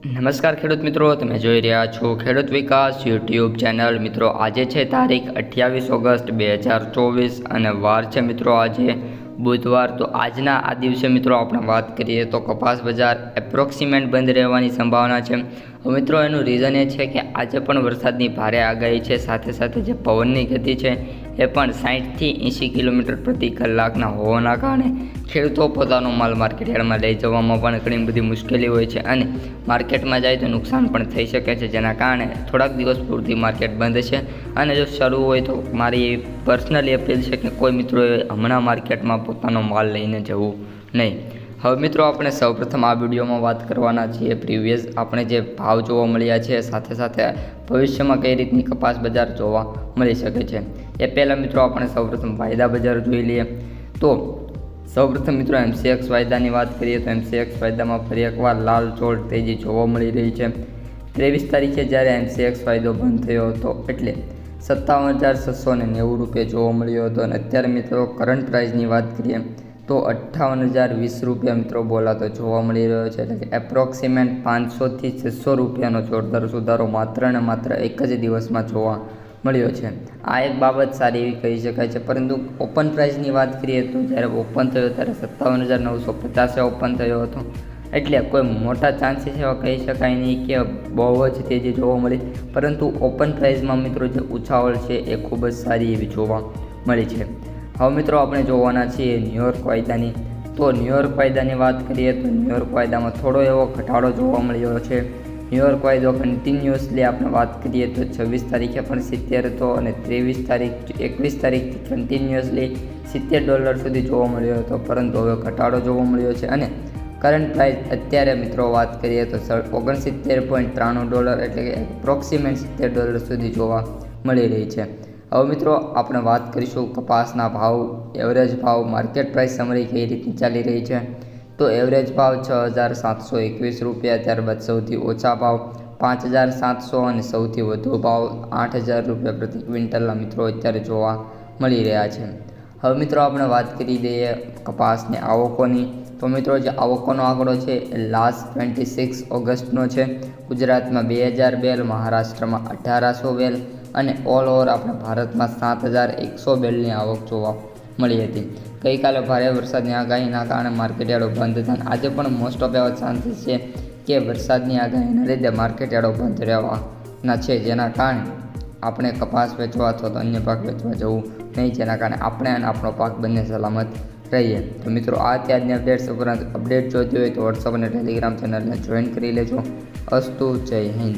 નમસ્કાર ખેડૂત મિત્રો, તમે જોઈ રહ્યા છો ખેડૂત વિકાસ યુટ્યુબ ચેનલ. મિત્રો, આજે છે તારીખ અઠ્યાવીસ ઓગસ્ટ બે હજાર ચોવીસ અને વાર છે મિત્રો આજે બુધવાર. તો આજના આ દિવસે મિત્રો આપણે વાત કરીએ તો કપાસ બજાર એપ્રોક્સિમેટ બંધ રહેવાની સંભાવના છે. મિત્રો એનું રીઝન એ છે કે આજે પણ વરસાદની ભારે આગાહી છે, સાથે સાથે જે પવનની ગતિ છે એ પણ સાઠથી એંશી કિલોમીટર પ્રતિ કલાકના હોવાના કારણે ખેડૂતો પોતાનો માલ માર્કેટ યાર્ડમાં લઈ જવામાં પણ ઘણી બધી મુશ્કેલી હોય છે અને માર્કેટમાં જાય તો નુકસાન પણ થઈ શકે છે, જેના કારણે થોડાક દિવસ પૂરતી માર્કેટ બંધ છે. અને જો શરૂ હોય તો મારી પર્સનલી અપીલ છે કે કોઈ મિત્રોએ હમણાં માર્કેટમાં પોતાનો માલ લઈને જવું નહીં. હવે મિત્રો, આપણે સૌપ્રથમ આ વિડીયોમાં વાત કરવાના છીએ પ્રીવિયસ. આપણે જે ભાવ જોવા મળ્યા છે, સાથે સાથે ભવિષ્યમાં કઈ રીતની કપાસ બજાર જોવા મળી શકે છે? એ પહેલાં મિત્રો આપણે સૌપ્રથમ વાયદા બજાર જોઈ લઈએ. તો સૌપ્રથમ મિત્રો એમસીએક્સ વાયદાની વાત કરીએ તો એમસીએક્સ વાયદામાં ફરી એકવાર લાલ ચોળ તેજી જોવા મળી રહી છે. ત્રેવીસ તારીખે જ્યારે એમસીએક્સ વાયદો બંધ થયો હતો એટલે સત્તાવન હજાર છસો ને નેવું રૂપિયા જોવા મળ્યો હતો અને અત્યારે મિત્રો કરંટ પ્રાઇસની વાત કરીએ તો અઠ્ઠાવન હજાર વીસ રૂપિયા મિત્રો બોલાતો જોવા મળી રહ્યો છે. એટલે કે એપ્રોક્સિમેટ પાંચસોથી છસો રૂપિયાનો જોરદાર સુધારો માત્ર ને માત્ર એક જ દિવસમાં જોવા મળ્યો છે. આ એક બાબત સારી એવી કહી શકાય છે. પરંતુ ઓપન પ્રાઇસની વાત કરીએ તો જ્યારે ઓપન થયો ત્યારે સત્તાવન હજાર નવસો પચાસે ઓપન થયો હતો. એટલે કોઈ મોટા ચાન્સીસ એવા કહી શકાય નહીં કે બહુ જ તેજી જોવા મળી. પરંતુ ઓપન પ્રાઇસમાં મિત્રો જે ઉછાવળ છે એ ખૂબ જ સારી એવી જોવા મળી છે. હવે મિત્રો આપણે જોવાના છીએ ન્યુયોર્ક વાયદાની. તો ન્યુયોર્ક વાયદાની વાત કરીએ તો ન્યુયોર્ક વાયદામાં થોડો એવો ઘટાડો જોવા મળ્યો છે. ન્યુયોર્ક વાઇઝ કન્ટિન્યુઅસલી આપણે વાત કરીએ તો છવ્વીસ તારીખે પણ સિત્તેર હતો અને ત્રેવીસ તારીખ એકવીસ તારીખથી કન્ટિન્યુઅસલી સિત્તેર ડોલર સુધી જોવા મળ્યો હતો. પરંતુ હવે ઘટાડો જોવા મળ્યો છે અને કરંટ પ્રાઇસ અત્યારે મિત્રો વાત કરીએ તો ઓગણસિત્તેર પોઈન્ટ ત્રાણું ડોલર એટલે કે એપ્રોક્સિમેટ સિત્તેર ડોલર સુધી જોવા મળી રહી છે. હવે મિત્રો આપણે વાત કરીશું કપાસના ભાવ એવરેજ ભાવ માર્કેટ પ્રાઇસ સમરી કઈ રીતની ચાલી રહી છે. તો એવરેજ ભાવ છ હજાર સાતસો એકવીસ રૂપિયા, ત્યારબાદ સૌથી ઓછા ભાવ પાંચ હજાર સાતસો અને સૌથી વધુ ભાવ આઠ હજાર રૂપિયા પ્રતિ ક્વિન્ટલના મિત્રો અત્યારે જોવા મળી રહ્યા છે. હવે મિત્રો આપણે વાત કરી દઈએ કપાસની આવકોની. તો મિત્રો જે આવકોનો આંકડો છે એ લાસ્ટ ટ્વેન્ટી સિક્સ ઓગસ્ટનો છે. ગુજરાતમાં બે હજાર બેલ, મહારાષ્ટ્રમાં અઢારસો બેલ અને ઓલ ઓવર આપણે ભારતમાં સાત હજાર એકસો બેલની આવક જોવા મળી હતી. ગઈકાલે ભારે વરસાદની આગાહીના કારણે માર્કેટયાર્ડો બંધ હતા આજે પણ મોસ્ટ ઓફ એવા ચાન્સીસ છે કે વરસાદની આગાહીના લીધે માર્કેટયાર્ડો બંધ રહેવાના છે. જેના કારણે આપણે કપાસ વેચવા અથવા તો અન્ય પાક વેચવા જવું નહીં, જેના કારણે આપણે અને આપણો પાક બંને સલામત રહીએ. તો મિત્રો, આ ત્યારની અપડેટ્સ ઉપરાંત અપડેટ જોતી હોય તો વોટ્સઅપ અને ટેલિગ્રામ ચેનલને જોઈન કરી લેજો. અસ્તુ, જય હિન્દ.